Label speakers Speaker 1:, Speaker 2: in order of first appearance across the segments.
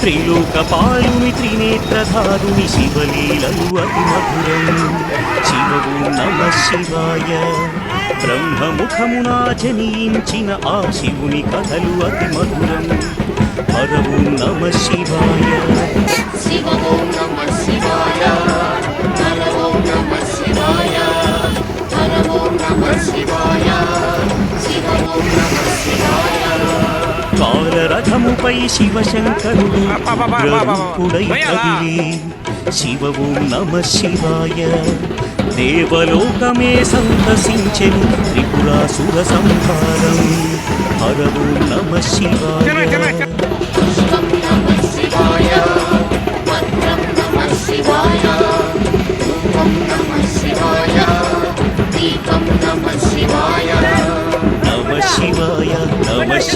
Speaker 1: త్రిలోకపాలుని త్రినేత్రధారుని శివలీలలు అతి మధురం. శివవు నమ శివాయ. బ్రహ్మముఖమునా జనించిన ఆ శివుని కథలు అతి మధురం. హరవు నమ శివాయ. కాలరథముపై శివశంకరుడు శివ ఓం నమ శివాయ. దేవలోకమే సంతసించెను త్రిపురాసుర సంహారం. హర ఓం నమ శివాయ.
Speaker 2: పుష్పం నమ శివాయ.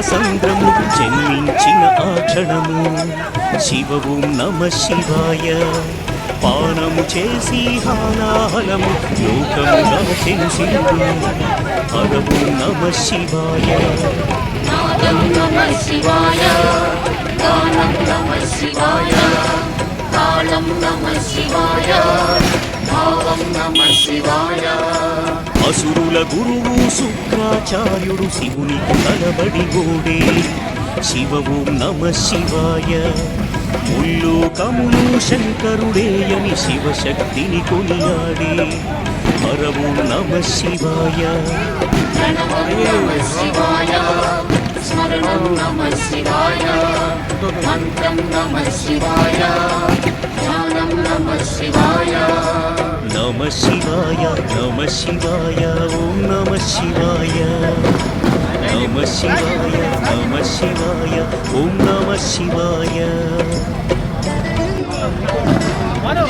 Speaker 1: సంద్రము జన్మించిన ఆ క్షణము. శివవు నమ శివాయ. పానము చేసి హాలాహలము లోకముగా తెలిసిందు. హరవు నమ శివాయ.
Speaker 2: నమ శివాయ. నమ శివాయ. నమ శివాయ.
Speaker 1: అసురుల గురువు శుక్రాచార్యుడు శివుని కలబడి గోడే శివవు నమ శివాయ. ముల్లోకములు శంకరుడేయని శివశక్తిని కొనియాడే. హరవు నమ శివాయ.
Speaker 2: ప్రణవం నమ శివాయ. స్మరణం నమ శివాయ. మంత్రం నమ శివాయ. ధ్యానం నమ శివాయ.
Speaker 1: నమ శివాయ నమ శివాయ ఓం నమ శివాయ. నమ శివాయ నమ శివాయ ఓం నమ శివాయ.
Speaker 2: నమ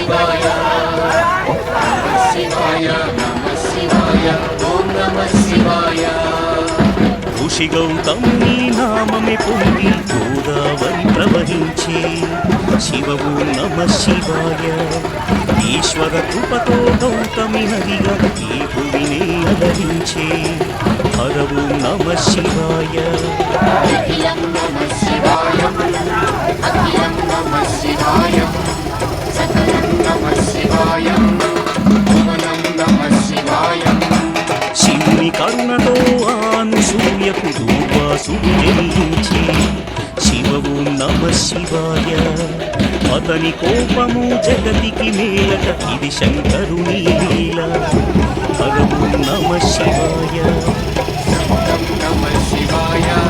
Speaker 2: శివాయ నమ శివాయ నమ శివాయ ఓం నమ శివాయ.
Speaker 1: ఋషి గౌతముని నామమే పొంది గోదావరి ప్రవహించి. శివవు నమ శివాయ ఈశ్వర కృపతో గౌతమి నదిగా ఈ భూమిని అలరించే. హరవు నమ శివాయ.
Speaker 2: శివాయ.
Speaker 1: శివుని కరుణతో ఆనుసూయకు రూపాసుడు జయించి శివవు నమ శివాయ. అతని కోపము జగతికి మేలక ఇది శంకరుని లీల. హరవు నమ శివాయ.
Speaker 2: నమ శివాయ.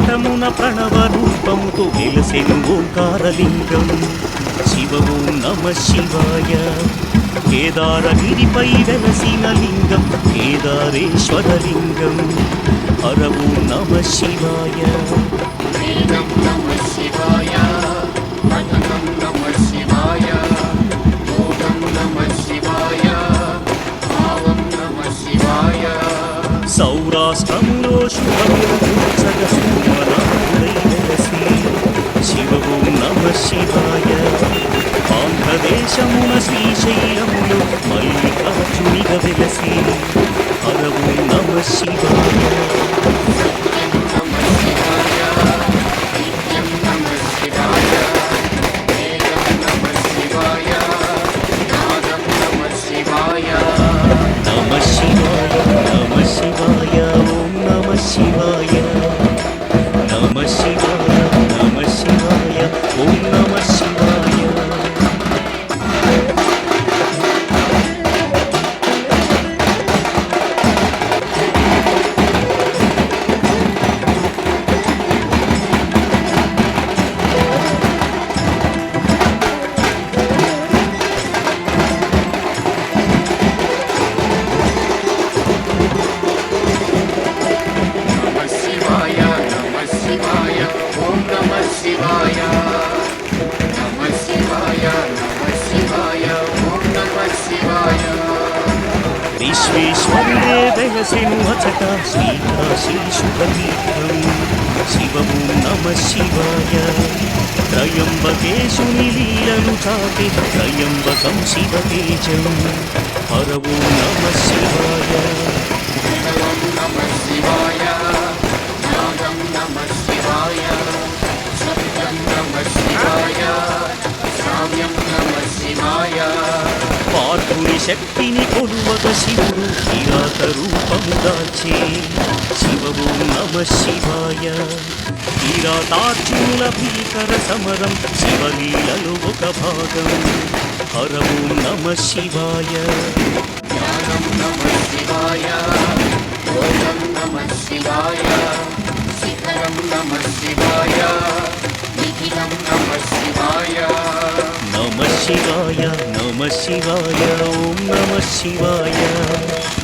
Speaker 1: నర్మద తటమున ప్రణవ రూపముతో వెలసెను ఓంకారలింగం శివ ఓం నమ శివాయ కేదారగిరిపై వెలసిన లింగం కేదారేశ్వర లింగం హరవు నమ శివాయ
Speaker 2: వేదం నమః శివాయ పఠనం నమః శివాయ యోగం నమః శివాయ భావం నమః శివాయ
Speaker 1: సౌరాష్ట్రంలో శుభములై వెలసి శివవు నమ శివాయ ఆంధ్రదేశమున శ్రీశైలములు మల్లికార్జునిగ వెలసి హరవు నమ శివాయ. నరసింహచట వెలసెను అచట శివము నమ శివాయ త్రయంబకేశు లీలను చాపి త్రయంబకం శివతేజం. హరవు నమ శివాయ.
Speaker 2: ఓం శివాయ. నాదం శివాయ. సత్యం శివాయ శ్రావ్యం శివాయ.
Speaker 1: పార్థుని శక్తిని కొలువక శివ. దాల్చే శివవు నమ శివాయ. కిరాతార్జునుల భీకర సమరం శివలీలలో ఒక భాగం. హరవు నమ శివాయ.
Speaker 2: జ్ఞానం నమః శివాయ. యోగం నమః శివాయ. శిఖరం నమః శివాయ. నిఖిలం నమః శివాయ.
Speaker 1: నమ శివాయ నమ శివాయ ఓం నమ శివాయ.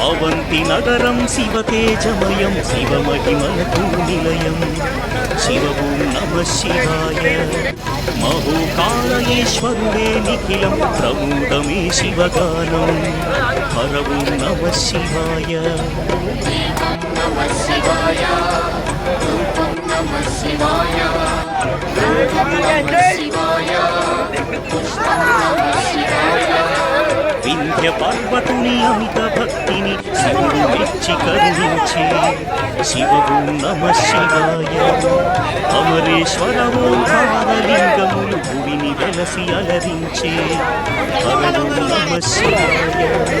Speaker 1: అవంతి నగరం శివతేజమయం శివమహిమలకు నిలయం. శివవు నమ శివాయ. మహోకాళయేశ్వరుడే నిఖిలం ప్రమూఢమే శివగానం. హరవు నమ శివాయ.
Speaker 2: నమః శివాయ రూపం
Speaker 1: వింధ్య పర్వతుని అమిత భక్తిని శివుడు మెచ్చి కరుణించి శివవు నమ శివాయ. అమరేశ్వర భావలింగములు భువిని వెలసి అలరించే హరవు నమ శివాయ.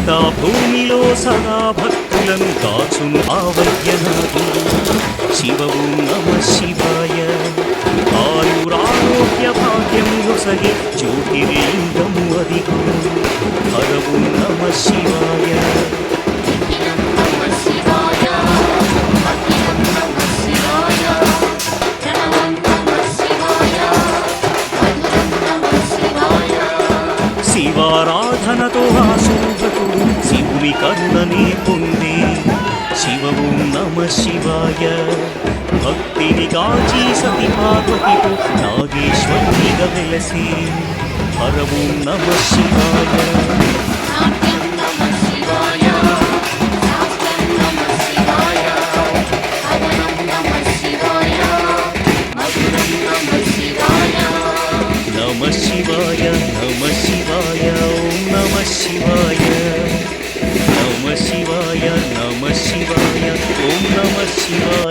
Speaker 1: చితా భూమిలో సదా భక్తులను కాచును ఆవయ్యనాథు శివవు నమ శివాయ. ఆయురారోగ్య భాగ్యం సగి జ్యోతిర్లింగము అదిగు హరవు నమ శివాయ. కాళీ సతి పార్వతితో నాగేశ్వరిగా వెలసి హరము నమ శివాయ నమ శివాయ నమ శివాయ ఓం నమ శివాయ నమ శివాయ నమ శివాయ ఓం నమ శివాయ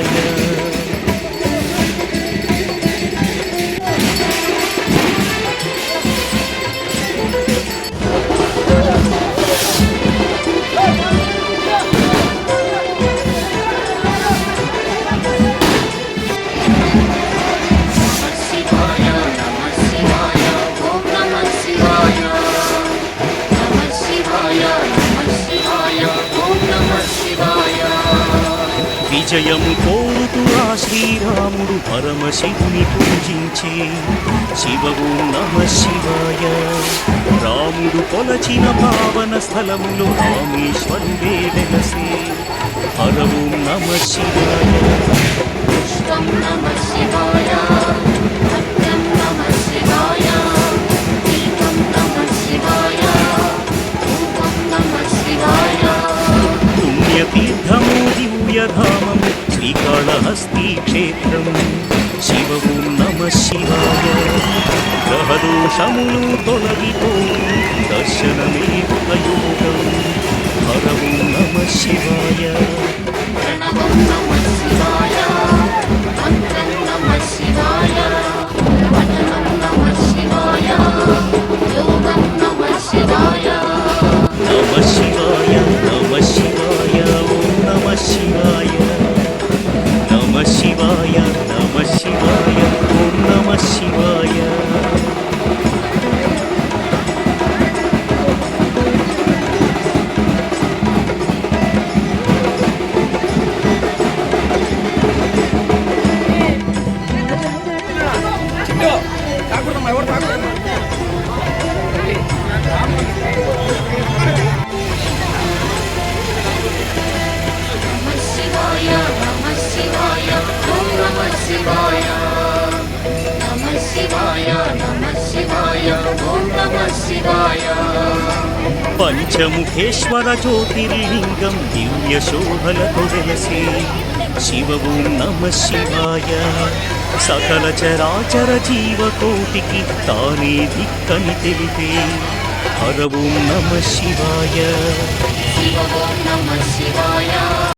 Speaker 1: విజయము కోరుతూ ఆ శ్రీరాముడు పరమశివుని పూజించి. శివవు నమ శివాయ. రాముడు కొలచిన పావన స్థలములు రామేశ్వరుడే వెలసే పరము నమ శివాయ. నమ శివాయ. గ్రహదోషములు తొలగిపో దర్శనమే ఒక యోగం హర నమ శివాయ. పంచముఖేశ్వర జ్యోతిర్లింగం దివ్య శోభలతో వెలసి శివవు నమ శివాయ. సకల చరాచర జీవకోటికి తానే దిక్కని తెలిపే హరవు నమ శివాయ.
Speaker 2: శివవు నమ శివాయ.